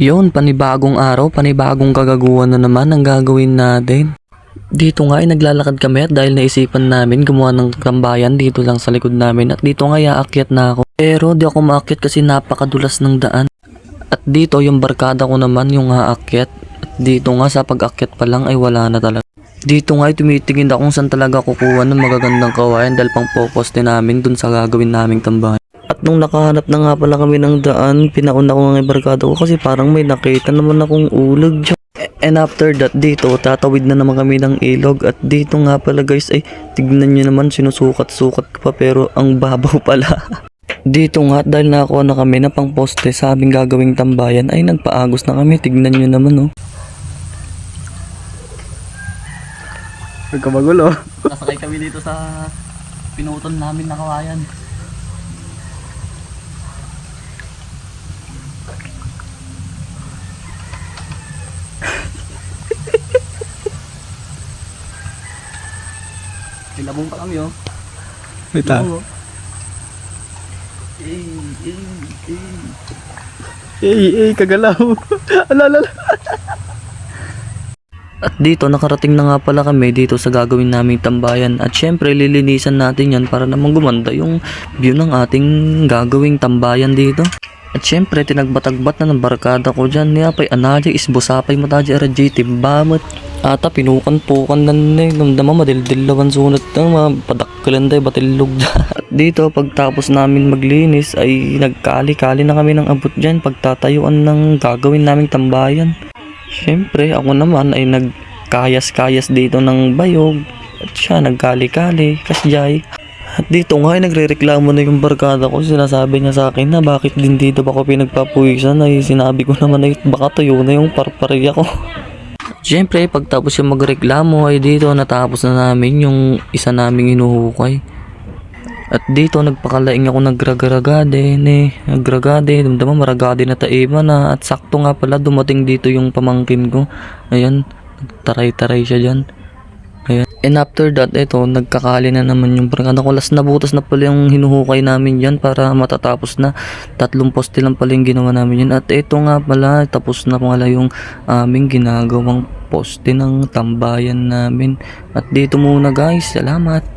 Yun, panibagong araw, panibagong kagaguhan na naman ang gagawin natin. Dito nga ay naglalakad kami at dahil naisipan namin gumawa ng tambayan dito lang sa likod namin at dito nga aakyat na ako. Pero di ako maakyat kasi napakadulas ng daan. At dito yung barkada ko naman yung aakyat. At dito nga sa pag-akyat pa lang ay wala na talaga. Dito nga ay tumitingin ako kung saan talaga kukuha ng magagandang kawayan dahil pang poposte namin dun sa gagawin naming tambayan. Nung nakahanap na nga pala kami ng daan, pinauna ko nga yung barkada ko kasi parang may nakita naman akong ulag dyan. And after that, dito, tatawid na naman kami ng ilog. At dito nga pala guys, ay tignan nyo naman, sinusukat-sukat ko pa pero ang babaw pala. dito nga, dahil nakakuha na kami na pang poste sa aming gagawing tambayan, ay nagpaagos na kami. Tignan nyo naman, oh. Huwag ka magulo. Nasakay kami dito sa pinuton namin na kawayan. Pilabong pa kami oh. Wait ah. Oo. Eh, eh, eh. Eh, eh, kagalaw. ala, ala, ala. At dito nakarating na nga pala kami dito sa gagawin naming tambayan at syempre lilinisan natin yan para naman gumanda yung view ng ating gagawing tambayan dito. At syempre tinagbatagbat na ng barkada ko dyan niya pa'y anadya isbusapay mo tayo JT bamot. Ata pinukan-pukan na na namdama madildilawan sunod ng mga padakkalan tayo batilog At dito pagtapos namin maglinis ay nagkali-kali na kami ng abot dyan pagtatayuan ng gagawin naming tambayan. Siyempre, ako naman ay nagkayas-kayas dito ng bayog at siya nagkali-kali, kasyay. At dito nga ay nagre-reklamo na yung barkada ko. Sinasabi niya sa akin na bakit din dito ba ako pinagpapuwisan ay sinabi ko naman ay baka tuyo na yung parpariya ko. Siyempre, pagtapos siya magreklamo ay dito natapos na namin yung isa naming hinuhukay. At dito nagpakalaing ako nagragagade ne, nagragade, damdama maragade na taima na at sakto nga pala dumating dito yung pamangkin ko. Ayan, nagtaray-taray siya diyan. And after that, ito, nagkakali na naman yung barkada ko. Last na butas na pala yung hinuhukay namin yan para matatapos na. Tatlong poste lang pala yung ginawa namin yan. At ito nga pala, tapos na pala yung aming ginagawang poste ng tambayan namin. At dito muna guys, salamat.